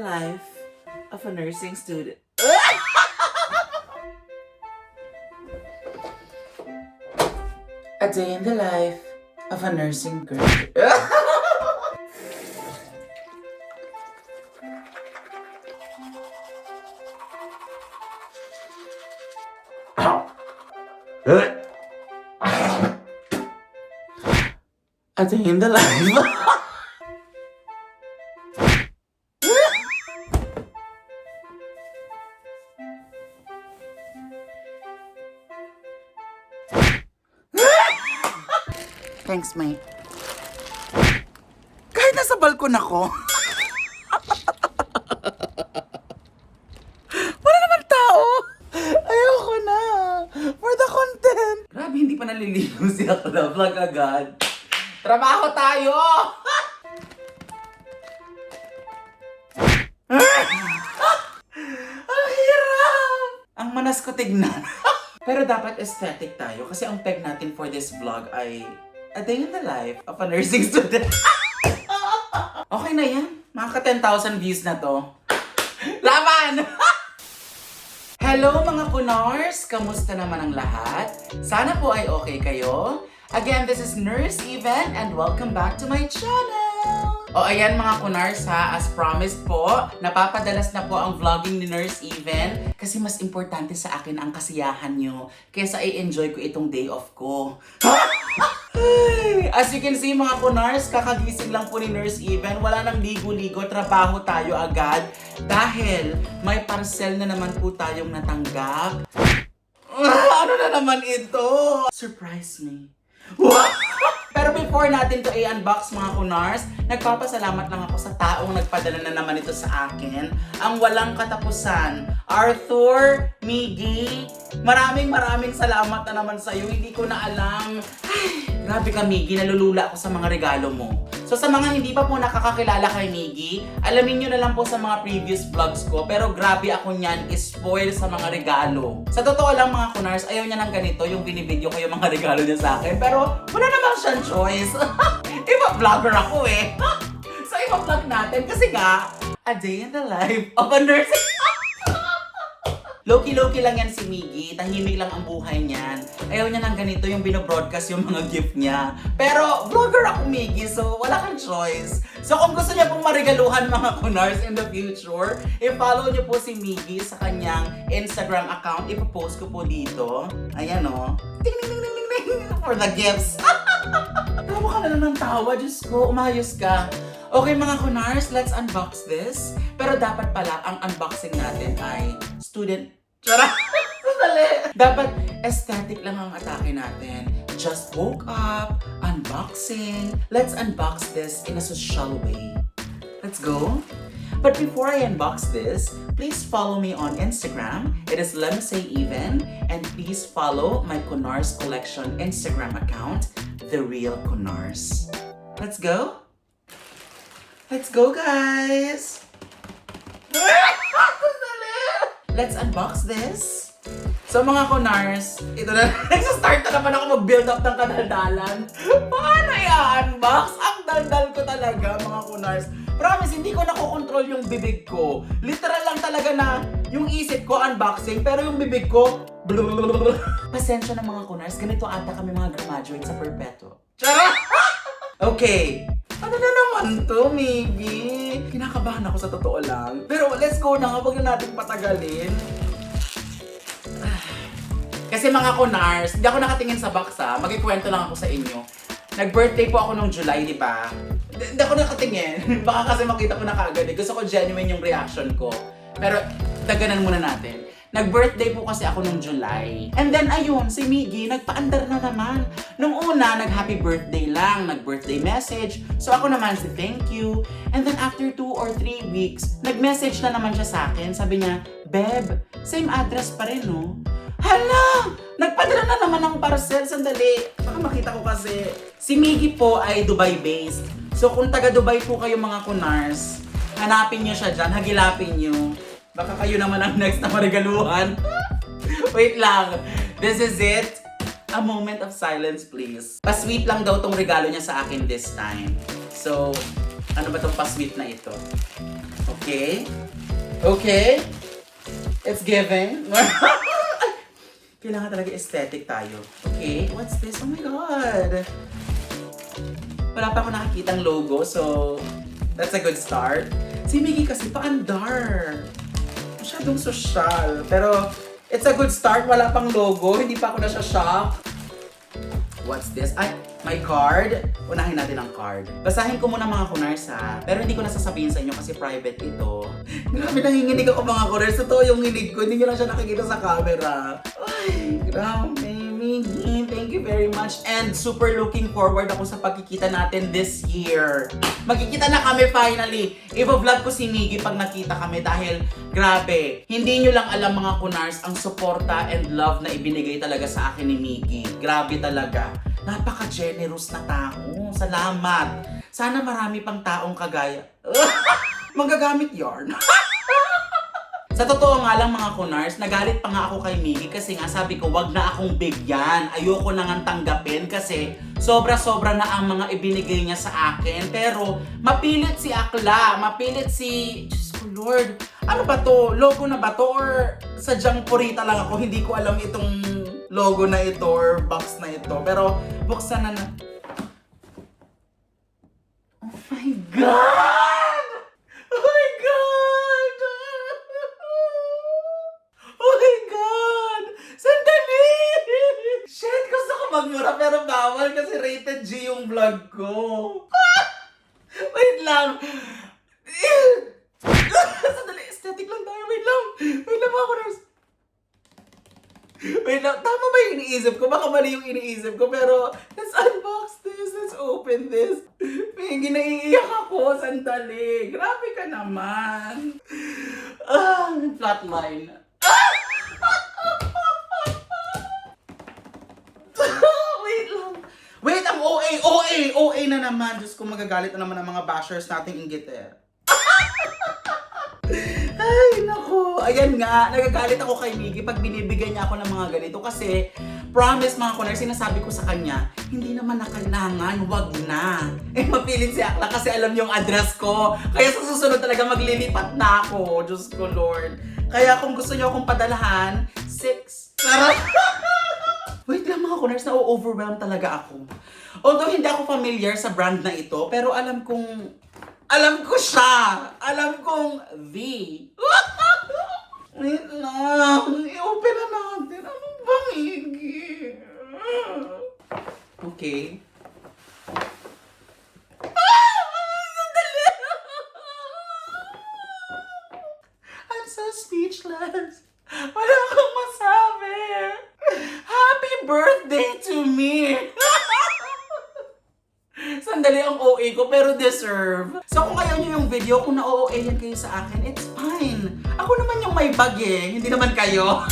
life of a nursing student. a day in the life of a nursing graduate. a day in the life. Thanks, mate. Kahit nasa balkon ako. Wala naman tao. Ayoko na. For the content. Grabe, hindi pa naliligo si ako na vlog agad. Trabaho tayo! Ang hirap! Ang manas ko tignan. Pero dapat aesthetic tayo kasi ang peg natin for this vlog ay a day in the life of a nursing student. okay na yan. Mga ka 10,000 views na to. Laban! Hello mga kunars! Kamusta naman ang lahat? Sana po ay okay kayo. Again, this is Nurse Even and welcome back to my channel! O ayan mga kunars ha, as promised po, napapadalas na po ang vlogging ni Nurse Even kasi mas importante sa akin ang kasiyahan nyo kesa i-enjoy ko itong day off ko. As you can see mga kunars, kakagising lang po ni Nurse Even. Wala nang ligo-ligo, trabaho tayo agad. Dahil may parcel na naman po tayong natanggap. Ano na naman ito? Surprise me. Pero before natin to i-unbox mga kunars, nagpapasalamat lang ako sa taong nagpadala na naman ito sa akin. Ang walang katapusan. Arthur, Miggy, maraming maraming salamat na naman sa'yo. Hindi ko na alam. Ay, grabe ka Miggy, nalulula ako sa mga regalo mo. So sa mga hindi pa po nakakakilala kay Miggy, alamin nyo na lang po sa mga previous vlogs ko. Pero grabe ako niyan, spoil sa mga regalo. Sa totoo lang mga kunars, ayaw niya ng ganito, yung binibideo ko yung mga regalo niya sa akin. Pero wala naman siyang choice. Iba vlogger ako eh. so iba vlog natin kasi nga, a day in the life of a nursing Loki-loki lang yan si Miggy. Tahimik lang ang buhay niyan. Ayaw niya ng ganito yung binobroadcast yung mga gift niya. Pero vlogger ako Miggy, so wala kang choice. So kung gusto niya pong marigaluhan mga kunars in the future, i-follow niyo po si Miggy sa kanyang Instagram account. Ipopost ko po dito. Ayan o. Oh. Ting ting ting ting for the gifts. Tawa ka na lang ng tawa. Diyos ko, umayos ka. Okay mga kunars, let's unbox this. Pero dapat pala, ang unboxing natin ay student... Tara! Sandali! Dapat aesthetic lang ang atake natin. Just woke up, unboxing. Let's unbox this in a social way. Let's go. But before I unbox this, please follow me on Instagram. It is Let Me Say Even. And please follow my Kunars Collection Instagram account, The Real Kunars. Let's go. Let's go, guys. Let's unbox this. So mga kunars, ito na, nagsastart na naman ako mag-build up ng kadaldalan. Paano i-unbox? Ang daldal ko talaga, mga kunars. Promise, hindi ko nakokontrol yung bibig ko. Literal lang talaga na yung isip ko unboxing, pero yung bibig ko. Pasensya na mga kunars, ganito ata kami mga graduate sa Perpetuo. Charot! Okay. Ano na naman to, maybe? Kinakabahan ako sa totoo lang. Pero let's go na nga, huwag na natin patagalin. Kasi mga kunars, hindi ako nakatingin sa box ha. Magkikwento lang ako sa inyo. Nag-birthday po ako nung July, di ba? Hindi ako nakatingin. Baka kasi makita ko na kagad. eh. Gusto ko genuine yung reaction ko. Pero, daganan muna natin. Nag-birthday po kasi ako nung July. And then ayun, si Miggy nagpaandar na naman. Nung una, nag-happy birthday lang, nag-birthday message. So ako naman si thank you. And then after two or three weeks, nag-message na naman siya sa akin. Sabi niya, Beb, same address pa rin no? Hala! Nagpadala na naman ng parcel. Sandali. Baka makita ko kasi. Si Miggy po ay Dubai-based. So kung taga Dubai po kayo mga kunars, hanapin niyo siya dyan, hagilapin niyo. Baka kayo naman ang next na marigaluhan. Wait lang. This is it. A moment of silence, please. Pasweet lang daw tong regalo niya sa akin this time. So, ano ba tong pasweet na ito? Okay? Okay? It's giving. Kailangan talaga aesthetic tayo. Okay? What's this? Oh my God! Wala pa ako nakikitang logo, so that's a good start. Si Miggy kasi paandar. Masyadong social. Pero it's a good start. Wala pang logo. Hindi pa ako na shock What's this? Ay, my card. Unahin natin ang card. Basahin ko muna mga kunars ha. Pero hindi ko na sasabihin sa inyo kasi private ito. Grabe nanginginig ako mga kunars. Totoo yung nginig ko. Hindi nyo lang siya nakikita sa camera. Ay, grabe. Miggy, thank you very much. And super looking forward ako sa pagkikita natin this year. Magkikita na kami finally. Iba-vlog ko si Miggy pag nakita kami dahil grabe. Hindi nyo lang alam mga kunars ang suporta and love na ibinigay talaga sa akin ni Miggy. Grabe talaga. Napaka-generous na tao. Salamat. Sana marami pang taong kagaya. Magagamit yarn. Sa totoo nga lang mga kunars, nagalit pa nga ako kay Miggy kasi nga sabi ko wag na akong bigyan. Ayoko na nga tanggapin kasi sobra-sobra na ang mga ibinigay niya sa akin. Pero mapilit si Akla, mapilit si... Diyos ko Lord, ano ba to? Logo na ba to? Or sadyang purita lang ako? Hindi ko alam itong logo na ito or box na ito. Pero buksan na na. Oh my God! Oh my God! Oh my God! Sandali! Shit, gusto ko magmura pero bawal kasi rated G yung vlog ko. Wait lang. Sandali, aesthetic lang tayo. Wait lang. Wait lang mga kunars. Wait lang, tama ba yung iniisip ko? Baka mali yung iniisip ko, pero let's unbox this, let's open this. May ginaiiyak ako, sandali. Grabe ka naman. Ah, flatline. Wait Wait, ang OA, OA, OA na naman. Diyos ko, magagalit na naman ang mga bashers nating inggiter. Ay, nako. Ayan nga, nagagalit ako kay Miggy pag binibigyan niya ako ng mga ganito kasi promise mga kunar, sinasabi ko sa kanya, hindi naman na kailangan, wag na. Eh, mapilit si Akla kasi alam yung address ko. Kaya sa susunod talaga maglilipat na ako. Diyos ko, Lord. Kaya kung gusto niyo akong padalahan, six. Sarap! Wait lang mga kunars, na-overwhelm talaga ako. Although hindi ako familiar sa brand na ito, pero alam kong, alam ko siya! Alam kong the. Wait lang, i-open na natin. Ano ba, Miggy? Okay. Ah! Sandali! I'm so speechless. Wala akong masabi. Happy birthday to me! Sandali ang OA ko, pero deserve. So kung ayaw nyo yung video, kung na-OA yan kayo sa akin, it's fine. Ako naman yung may bag eh, hindi naman kayo.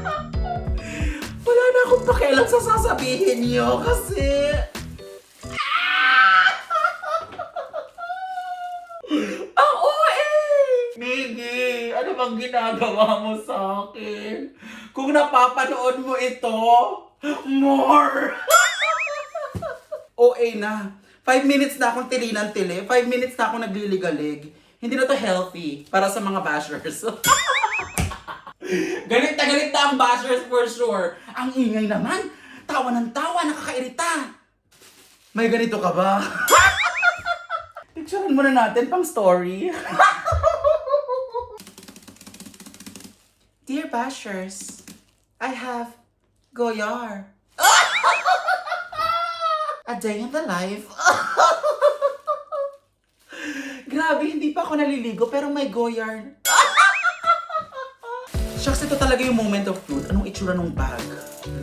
Wala na akong pakialam sa sasabihin nyo kasi... Ang OA! Miggy, ano bang ginagawa mo sa akin? Kung napapanood mo ito, more! OA na. Five minutes na akong tilinan tili. Five minutes na akong nagliligalig. Hindi na to healthy para sa mga bashers. galit na galit na ang bashers for sure. Ang ingay naman. Tawa ng tawa, nakakairita. May ganito ka ba? Picturean muna natin pang story. Dear bashers, I have Goyar. A day in the life. Grabe, hindi pa ako naliligo pero may Goyard. Shucks, ito talaga yung moment of truth. Anong itsura ng bag?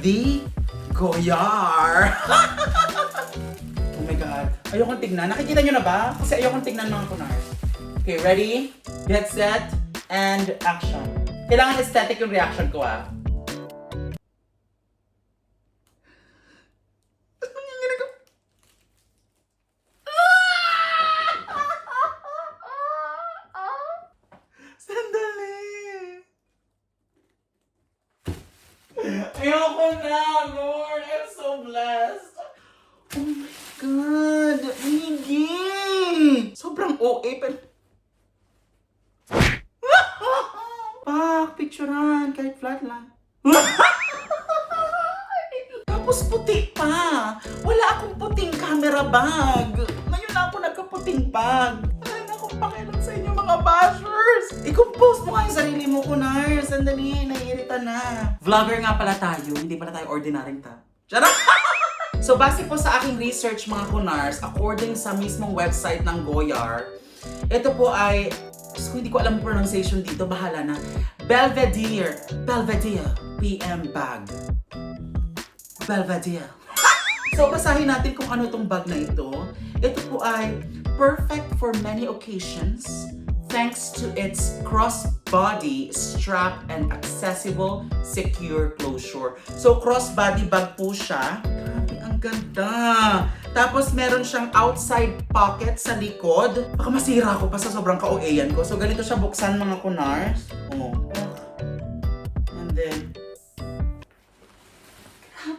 The Goyar. oh my God. Ayokong tignan. Nakikita nyo na ba? Kasi ayokong tignan mga kunars. Okay, ready? Get set, and action. Kailangan aesthetic yung reaction ko ah. Nanginginig ako. Sandali. Ayoko na, Lord. I'm so blessed. Oh my God. Miggy. Sobrang OA, pero... makapicturean kahit flat lang. Tapos puti pa. Wala akong puting camera bag. Ngayon na ako nagkaputing bag. Wala na akong pakialam sa inyo mga bashers. I-compose mo nga yung sarili mo, Kunars. Sandali, naiirita na. Vlogger nga pala tayo, hindi pala tayo ordinaryong ta. Charot! So, base po sa aking research mga kunars, according sa mismong website ng Goyar, ito po ay, Diyos ko, hindi ko alam pronunciation dito, bahala na. Belvedere, Belvedere PM bag. Belvedere. so, basahin natin kung ano itong bag na ito. Ito po ay perfect for many occasions thanks to its crossbody strap and accessible secure closure. So, crossbody bag po siya. Grabe, ang ganda. Tapos, meron siyang outside pocket sa likod. Baka masira ako pa sa sobrang ka-OA-yan ko. So, ganito siya buksan mga kunars. Oh. And then,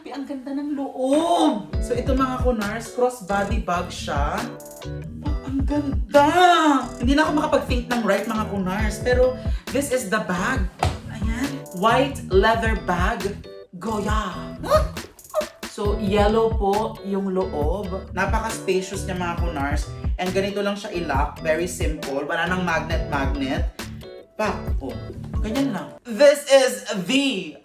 Grabe, ang ganda ng loob! So ito mga kunars, crossbody bag siya. Oh, ang ganda! Hindi na ako makapag-think ng right mga kunars, pero this is the bag. Ayan. White leather bag. Goya! So, yellow po yung loob. Napaka-spacious niya mga kunars. And ganito lang siya i-lock. Very simple. Wala nang magnet-magnet. Pa, oh. Ganyan lang. This is the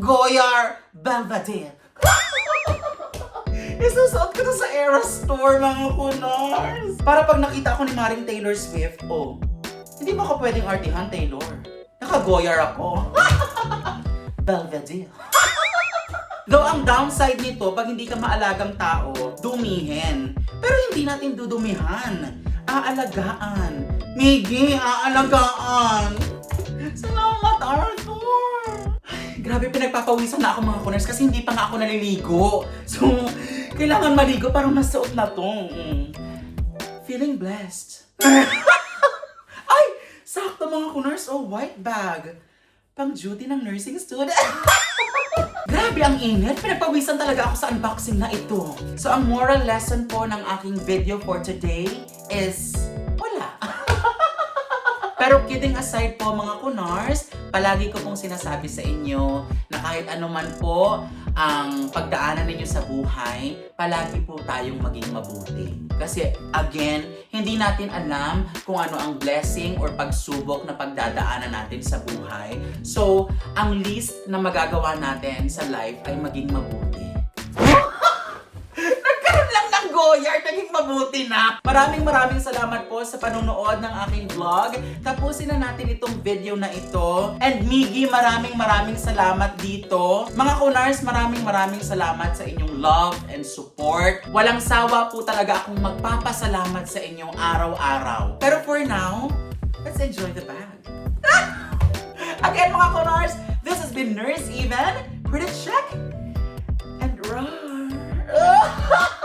Goyar Belvedere. Isusuot ko to sa Eras Store, mga kunars. Para pag nakita ako ni Maring Taylor Swift, oh, hindi mo ako pwedeng artihan, Taylor. Naka-Goyar ako. Belvedere. Though ang downside nito, pag hindi ka maalagang tao, dumihin. Pero hindi natin dudumihan. Aalagaan. Miggy, aalagaan. Salamat, Arthur! Grabe, pinagpapawisan na ako mga kuners kasi hindi pa nga ako naliligo. So, kailangan maligo para masuot na to. Mm. Feeling blessed. Ay! Sakto mga kuners. Oh, white bag. Pang duty ng nursing student. Grabe ang init. Pinagpawisan talaga ako sa unboxing na ito. So, ang moral lesson po ng aking video for today is wala. Pero kidding aside po mga kunars, palagi ko pong sinasabi sa inyo kahit anuman po ang pagdaanan ninyo sa buhay, palagi po tayong maging mabuti. Kasi again, hindi natin alam kung ano ang blessing or pagsubok na pagdadaanan natin sa buhay. So, ang least na magagawa natin sa life ay maging mabuti. naging mabuti na. Maraming maraming salamat po sa panonood ng aking vlog. Tapusin na natin itong video na ito. And Miggy, maraming maraming salamat dito. Mga Kunars, maraming maraming salamat sa inyong love and support. Walang sawa po talaga akong magpapasalamat sa inyong araw-araw. Pero for now, let's enjoy the bag. Again mga Kunars, this has been Nurse Even, Pretty Check, and Roar.